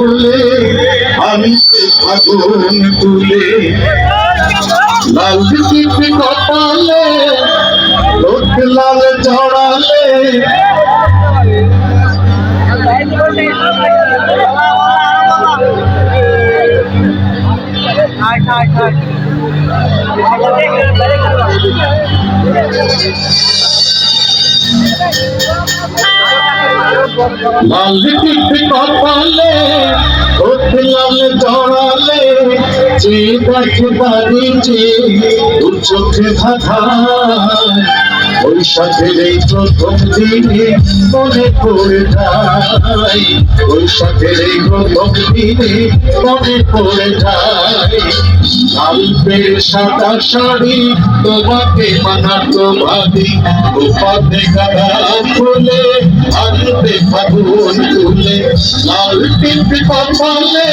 ফুলে আমি ফাগুন তুলে। লাল টিপি কপালে লোক লাল জড়ালে। লাল টিপি কপালে লাল জড়ালে যে দেখে বাড়িছে তোর চোখে ভাষা বৈশাখের এই প্রথম দিনে মনে পড়ে যায় বৈশাখের এই প্রথম দিনে মনে পড়ে যায় কালপের সাদা শাড়ি তোমাকে মানাতো ভাবি গোপাতে গাদা ফুলে আনতে ফাগুন তুলে লাল টিপি কপালে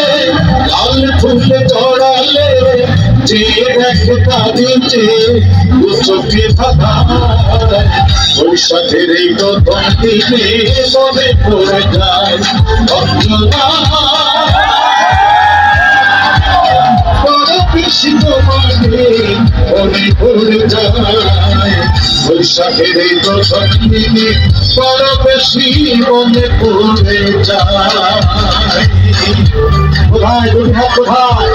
লাল ফুল জড়ালে যে দেখে তারিতে দু চোখে বৈশাখের এই প্রথম দিনে মনে পড়ে যায় মনে পড়ে যায় বৈশাখের এই প্রথম দিনে বড় বেশি মনে পড়ে যায়। কোথায় দুর্গা কোথায়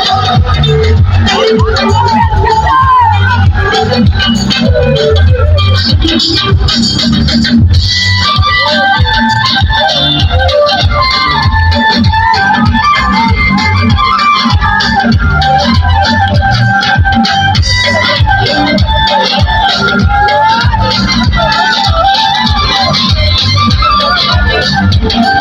নাগর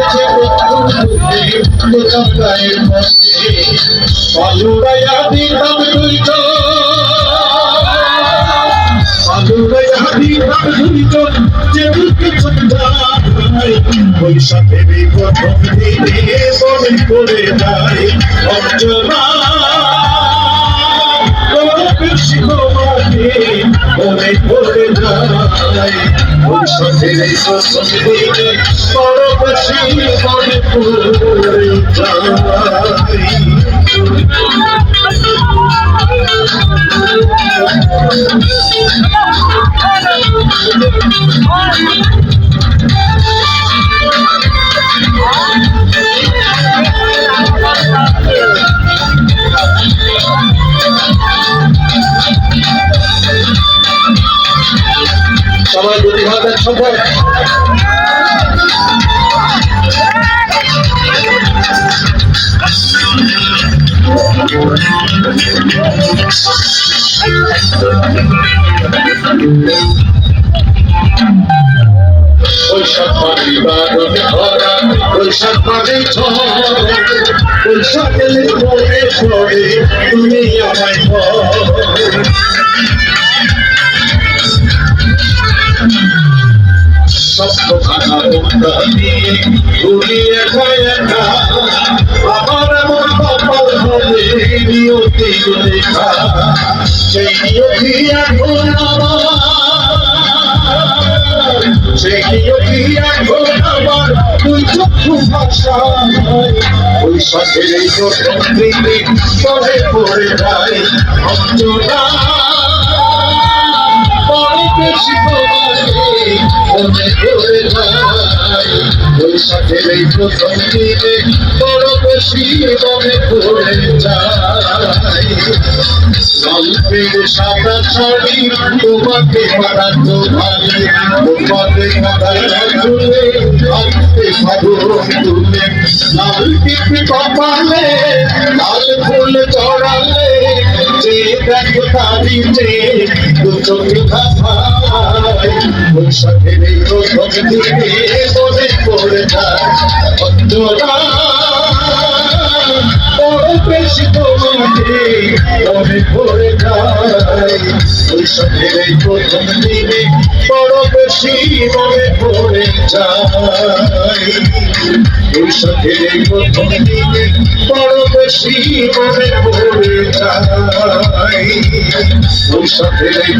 গায়ের মধ্যে পালুরাইয়া দিলাম দুইজন পালুরাইয়া দিলাম দুইজন যে বুকে চন্দ্রায় বৈশাখের প্রথম দিনে মনে যায় বৈশাখের প্রথম পড়ে সবাই যদি ভাবেন সবাই। বৈশাখ পানি বাদনে ভরা বৈশাখ ঝড় বৈশাখ এলে পরে পরে তুমি আমায় ভাষা বৈশাখের এই প্রথম দিনে পরে বেশি মনে পড়ে যায় বৈশাখের এই প্রথম দিনে বড় বেশি মনে পড়ে যায় গল্পের সাদা শাড়ি তোমাকে বানাতো ভালো তোমাকে বানায় তুলে চড়ালে দেখো ভাষায় মনে পড়ে যায় অন্তরা। বেশি তোমাকে মনে পড়ে যায়। বৈশাখের এই প্রথম দিনে বড় বেশি মনে পড়ে বড় বেশি মনে পড়ে যায়। বৈশাখের এই